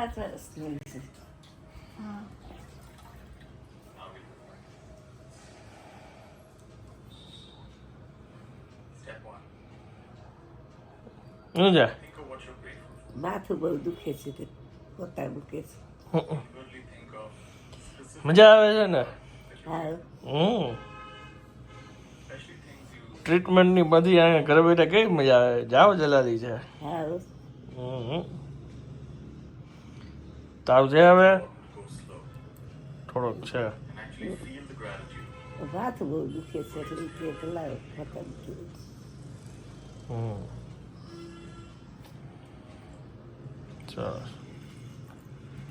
પાંચ વર્ષની છે માથું બહુ દુખે છે તે પોતા દુખે છે મજા આવે છે ને હમ ટ્રીટમેન્ટની બધી અહીંયા ઘરે બેઠા કઈ મજા આવે? જાઓ જલાલી છે. હા હમ. તાવ છે હવે? થોડોક છે. રાત બહુ દુખે છે એટલે કે કલાક ખતમ હમ. સરસ.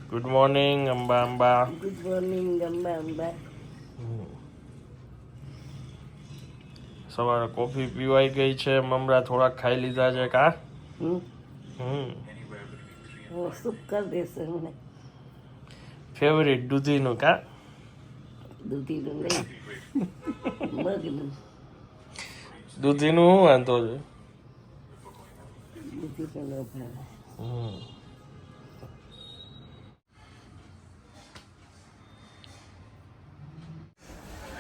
Good morning Amba Amba. Good morning Amba Amba. સવારે કોફી પીવાઈ ગઈ છે મમરા થોડાક ખાઈ લીધા છે કા? હમ. હમ. શું કરી દેશે મને ફેવરિટ દૂધીનું કા? દૂધીનું નહીં. દૂધીનું શું વાંધો છે.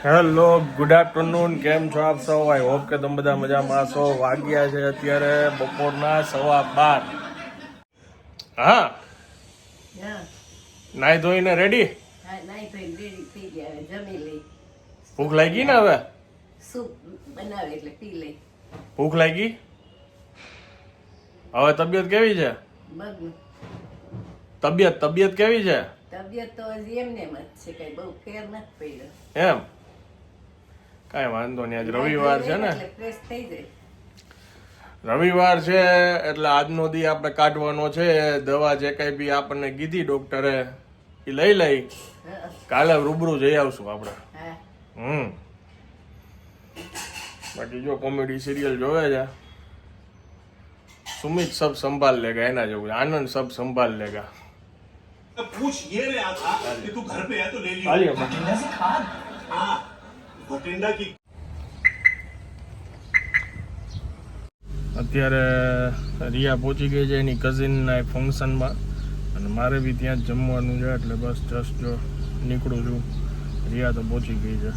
હેલો ગુડ આફ્ટરનૂન કેમ છો આપ સૌ? આઈ હોપ કે તમે બધા મજામાં છો વાગ્યા છે અત્યારે બપોરના સવા બાર. હા. હા. નાઈ ધોઈને રેડી ભૂખ લાગી ને હવે? બનાવે એટલે પી લઈ. ભૂખ લાગી? હવે તબિયત કેવી છે? તબિયત તબિયત કેવી છે? તબિયત તો હજી એમને એમ જ છે કઈ બહુ ફેર નથી પડ્યો. એમ? કાંઈ વાંધો નહીં આજ રવિવાર છે ને? ફ્રેશ થઈ જાય. રવિવાર છે એટલે આજનો દી આપણે કાઢવાનો છે દવા જે કઈ બી આપણને કીધી ડોક્ટરે એ લઈ લઈ હા કાલે રૂબરૂ જઈ આવશું આપણે હા હમ બાકી જો કોમેડી સિરિયલ જોવે છે સુમિત સબ સંભાળ લેગા એના જેવું છે. આનંદ સબ સંભાળ લેગા पूछ ये रहा था कि तू घर पे है तो ले लियो હાલ્યો हाँ भटिंडा की અત્યારે રિયા પહોંચી ગઈ છે એની કઝિનના એક ફંક્શનમાં અને મારે બી ત્યાં જ જમવાનું છે એટલે બસ જસ્ટ જો નીકળું છું. રિયા તો પહોંચી ગઈ છે.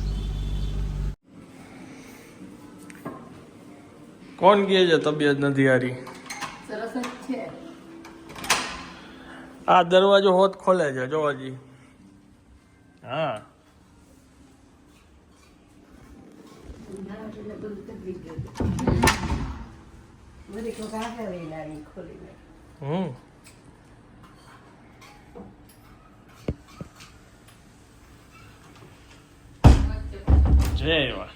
કોણ કહે છે તબિયત નથી હારી? આ દરવાજો હોત ખોલે છે જોવાજી હા. બધું કોક હમ જય એવા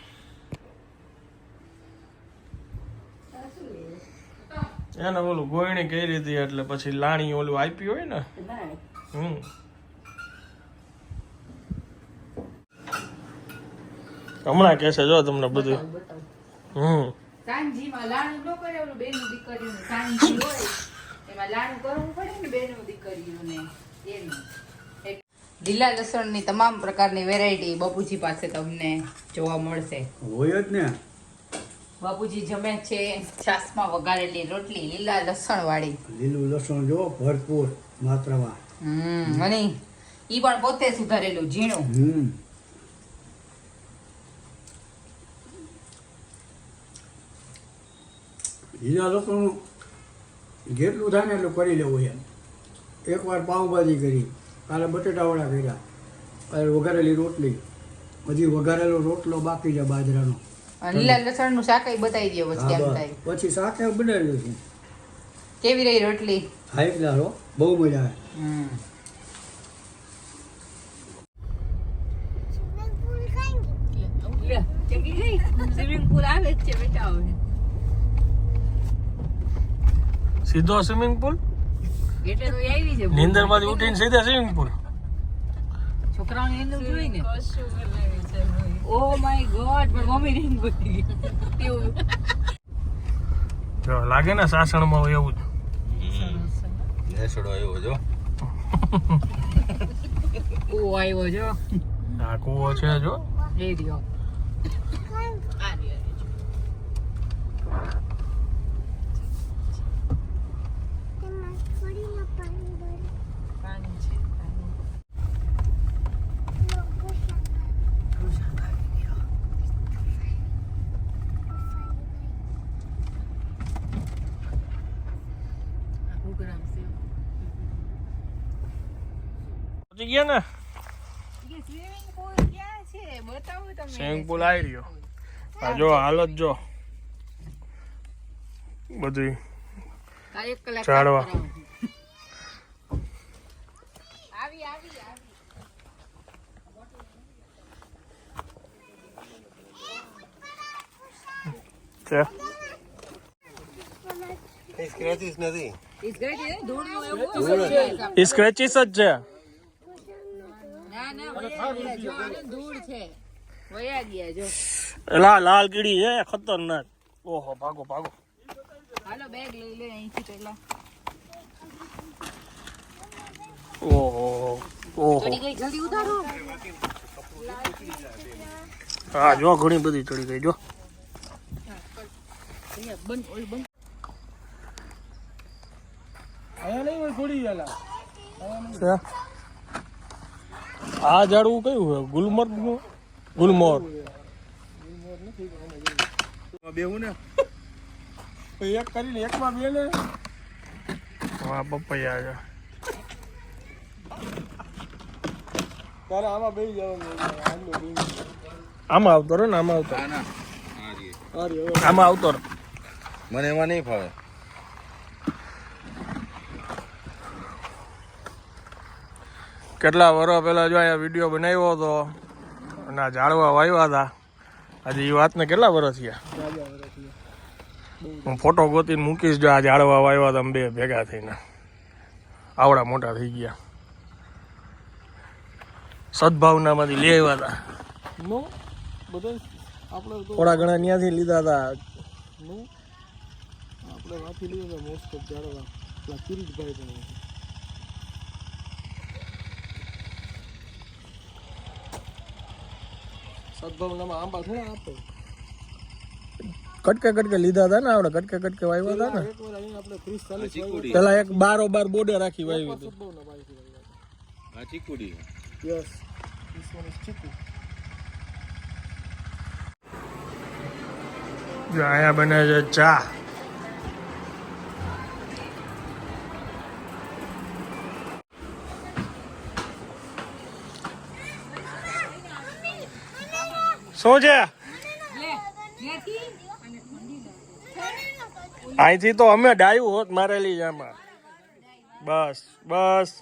એને ઓલું ગોયણી કરી હતી એટલે પછી લાણી ઓલું આપ્યું હોય ને? હમ. હમણાં કહેશે જો તમને બધું હમ. સાંજીમાં લાણું ન કરે ઓલું બેનું દીકરીઓને સાંજી હોય એમાં લાણું કરવું પડે ને બેનું દીકરીઓને એનું. લીલા લસણની તમામ પ્રકારની વેરાયટી બાપુજી પાસે તમને જોવા મળશે. હોય જ ને. બાપુજી જમે છે છાસમાં વઘારેલી રોટલી લીલા લસણ વાળી લીલું લસણ જો ભરપૂર માત્રામાં. હમ અને ઈ પણ પોતે સુધારેલું ઝીણું. હમ. લીલા લોકોનું જેટલું થાય ને એટલું કરી લેવું એમ. એકવાર પાઉંભાજી કરી કાલે બટેટાવડા કર્યા કાલે વઘારેલી રોટલી પછી વઘારેલો રોટલો બાકી છે બાજરાનો. લીલા લસણ શાક બતાવી દો પછી કેમ થાય. પછી શાક એ બનાવ્યું છે. કેવી રહી રોટલી? હાઈ લારો હો બહુ મજા આવે. હમ. સ્વિમિંગ પુલ આવે જ છે બેટા હવે. સીધો સ્વિમિંગ પુલ? એટલે તો આવી છે નીંદરમાંથી ઉઠીને સીધા સ્વિમિંગ પુલ? છોકરાઓને એનું જોઈ ને? ઓ માય ગોડ પણ મમ્મી રીંગ ગઈ. એવું. જો લાગે ને સાસણમાં હોય એવું જ. નેસડો આવ્યો જો ઓ આવ્યો જો આ કૂવો છે જો. એ રહ્યો આ રહ્યો પહોંચી ગયા ને સ્વિમિંગ પુલ આવી રહ્યો આ જો હાલત જો બધી ઝાડવા. છે ઈ સ્ક્રેચ છે ધૂળનું એવું છે. એ સ્ક્રેચીસ જ છે ના ના વયા ગયા જો આને ધૂળ છે વયા ગયા જો એલા લાલ કીડી છે ખતરનાક ઓહો ભાગો ભાગો હાલો બેગ લઈ લે અહીંથી પેલા ઓહો ઓહો ચડી ગઈ જલ્દી ઉતારો હા જો ઘણી બધી ચડી ગઈ જો અહીંયા બંધ ઓલ બંધ છે આ ઝાડવું કયું છે? ગુલમર્ગનું? ગુલમોર. બેવું ને. એક કરીને એકમાં બે ને. હા પપૈયા છે તારે આમાં બે જવાનું આમાં આવતો રહે ને આમાં આવતો. આમાં આવતો રહે. મને એમાં નહીં ફાવે. કેટલા વર્ષ પહેલાં જો અહીંયા વીડિયો બનાવ્યો હતો અને આ ઝાડવા વાવ્યા હતા. આજે એ વાતને કેટલા વર્ષ થયા? હું ફોટો ગોતીને મૂકીશ જો આ ઝાડવા વાવ્યા હતા બે ભેગા થઈને. આવડા મોટા થઈ ગયા. સદભાવનામાંથી લઈ આવ્યા હતા. થોડા ઘણા ત્યાંથી લીધા હતા. આપણે વાંચી લીધા મોસ્ટ ઓફ પેલા કિરીટભાઈ પણ સદભાવનામાં આંબા થોડા આપે. કટકે કટકે લીધા હતા ને આપણે? કટકે કટકે વાવ્યા હતા ને? એક વાર આપણે ત્રીસ ચાલીસ વાગ્યા પેલા એક બારો બાર બોડે રાખી વાવી હતી. ચીકુડી યસ. ચીકુ. જો અહીંયા બને છે ચા. શું છે અહીંથી તો અમે ડાયું હોત મારેલી છે આમાં. બસ બસ.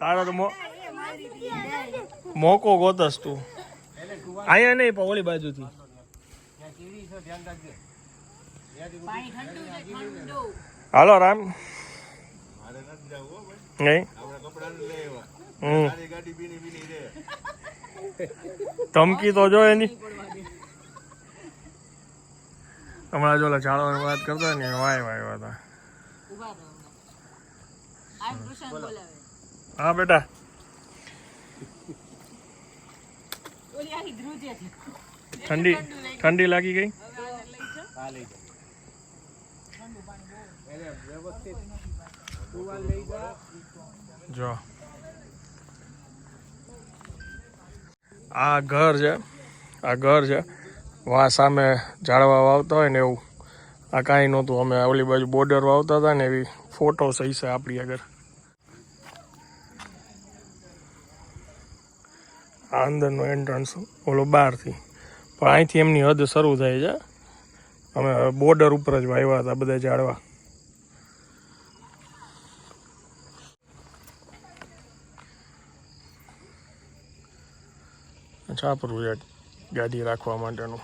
તારો તો મો- મોકો ગોતસ તું. અહીંયા નહીં પણ ઓલી બાજુથી. હાલો રામ. નહીં? હમ. ધમકી તો જો એની. હમણાં જો ઓલા વાત કરતા ને, વાય વાય હતા હા, બેટા. ઠંડી ઠંડી લાગી ગઈ? જો. આ ઘર છે. આ ઘર છે. વા સામે ઝાડવા વાવતા હોય ને એવું. આ કાંઈ નહોતું. અમે ઓલી બાજુ બોર્ડર વાવતા હતા ને એવી ફોટો સહી છે આપણી આગળ. આ અંદરનો એન્ટ્રન્સ ઓલો બહારથી. પણ અહીંથી એમની હદ શરૂ થાય છે. અમે બોર્ડર ઉપર જ વાવ્યા હતા બધા ઝાડવા. છાપરું છે ગાડી રાખવા માટેનું.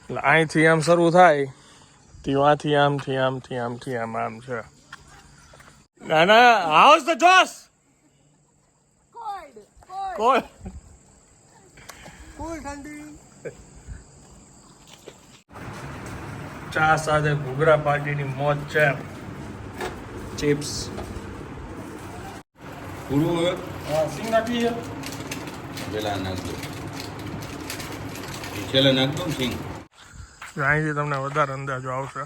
એટલે અહીંથી આમ શરૂ થાય. ત્યાંથી આમથી આમથી આમથી આમ આમ છે. ના ના હાઉસ ધ જોશ! ચા સાથે ઘૂઘરા પાર્ટીની મોજ છે. ચિપ્સ. ગુરુ હવે. સિંગ નાખી છે પેલા નાખ દો છેલ્લે નાખ દો ને સિંગ અહીંથી તમને વધારે અંદાજો આવશે.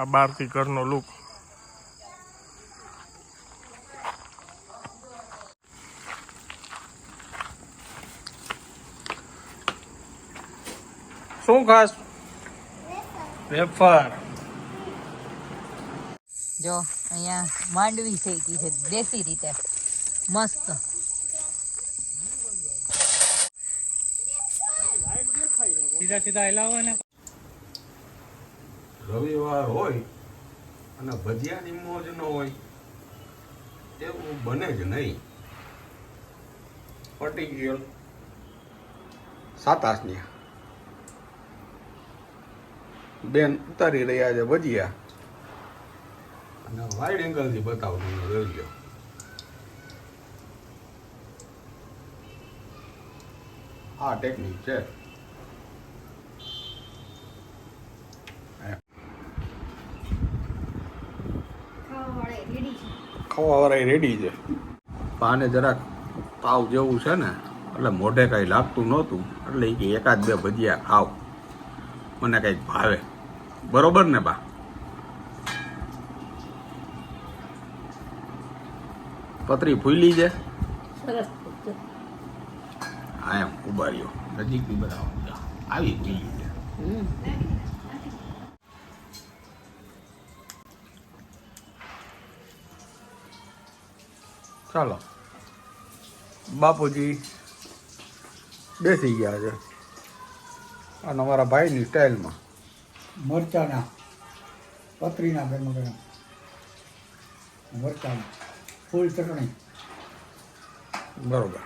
આ બહારથી ઘરનો લુક શું ખાસ? વેફર. જો અહીંયા માંડવી શેકી છે દેશી રીતે. મસ્ત. રવિવાર હોય અને ભજીયાની મોજ ન હોય એવું બને જ નહીં. પર્ટિક્યુલર સાત આસની બેન ઉતારી રહ્યા છે ભજીયા. અને વાઇડ એંગલથી બતાવું તમને જોઈ લો આ ટેકનિક છે. ખવાવાળા રેડી છે. પાને જરાક તાવ જેવું છે ને એટલે મોઢે કાંઈ લાગતું નહોતું એટલે કે એકાદ બે ભજીયા ખાવ. મને કંઈક ભાવે. બરોબર ને બા? પતરી ફૂલી છે? સરસ આ એમ ઊભા રહ્યો નજીક બી આવી ફૂલી છે. ચાલો. બાપુજી બેસી ગયા છે. અને અમારા ભાઈની સ્ટાઇલમાં મરચાના પતરીના ગરમ ગરમ મરચાના ફૂલ ચટણી. બરોબર.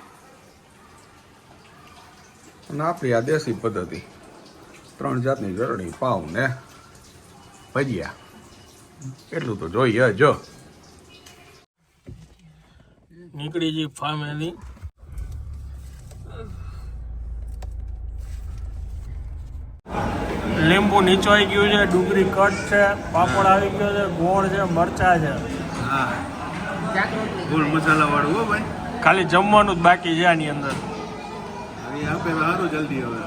અને આપણી આ દેશી પદ્ધતિ. ત્રણ જાતની ચટણી પાઉં ને ભજીયા. એટલું તો જોઈએ જો. નીકળી જઈ ફામેલી. લીંબુ નીચવાઈ ગયું છે ડુંગળી કટ છે પાપડ આવી ગયો છે ગોળ છે મરચા છે. ગોળ મસાલા વાળું હો ભાઈ. ખાલી જમવાનું જ બાકી છે આની અંદર. આપે સારું જલ્દી હવે.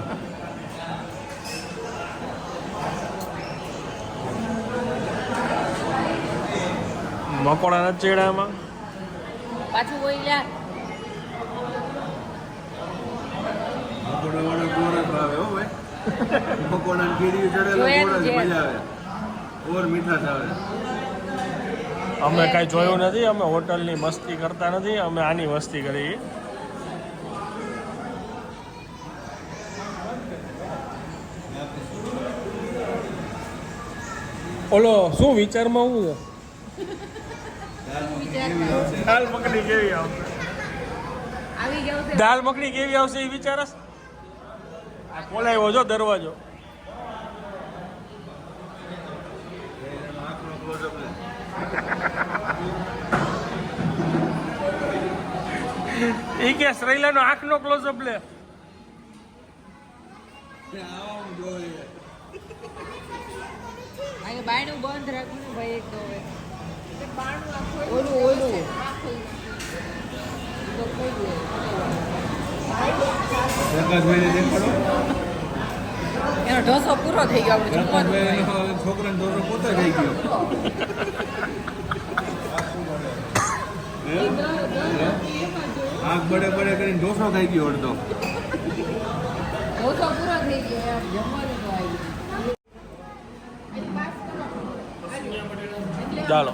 મકોડા નથી ચેડા એમાં? પાછું કોઈ લ્યા. પકોડા ચડેલા. મજા આવે. ઓર મીઠા આવે. અમે કાંઈ જોયું નથી અમે હોટલની મસ્તી કરતા નથી અમે આની મસ્તી કરી ઓલો શું વિચારમાં હું? દાલ મખની કેવી આવશે? દાલ મખની કેવી આવશે એ વિચારસ? આ ખોલાવ્યો જો દરવાજો. એ કે શ્રેલાનો આંખનો ક્લોઝઅપ લે. અહીં બાયણું બંધ રાખવું ને ભાઈ એક તો ઓલું ઓલું. એનો ઢોસો પૂરો થઈ ગયો આપણે છોકરાને દોરો પોતે થઈ ગયો. આંખ બડે બડે કરીને ઢોસો ખાઈ ગયો અડધો. ઢોસો પૂરો થઈ ગયો જમવાનું ચાલો.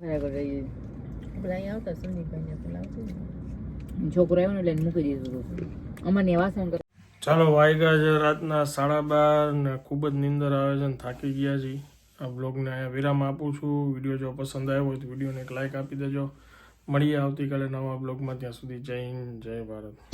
બરાબર રહી આપણે અહીંયા આવતા સંદીપભાઈને પેલા આવતું છોકરો આવ્યો ને એટલે મૂકી દીધું હતું અમારે વાસણ ચાલો વાયગા છે રાતના સાડા બાર ને ખૂબ જ નીંદર આવે છે ને થાકી ગયા છીએ આ બ્લોગને અહીંયા વિરામ આપું છું વીડિયો જો પસંદ આવ્યો હોય તો વિડીયોને એક લાઇક આપી દેજો મળીએ આવતીકાલે નવા બ્લોગમાં ત્યાં સુધી જય હિન્દ જય ભારત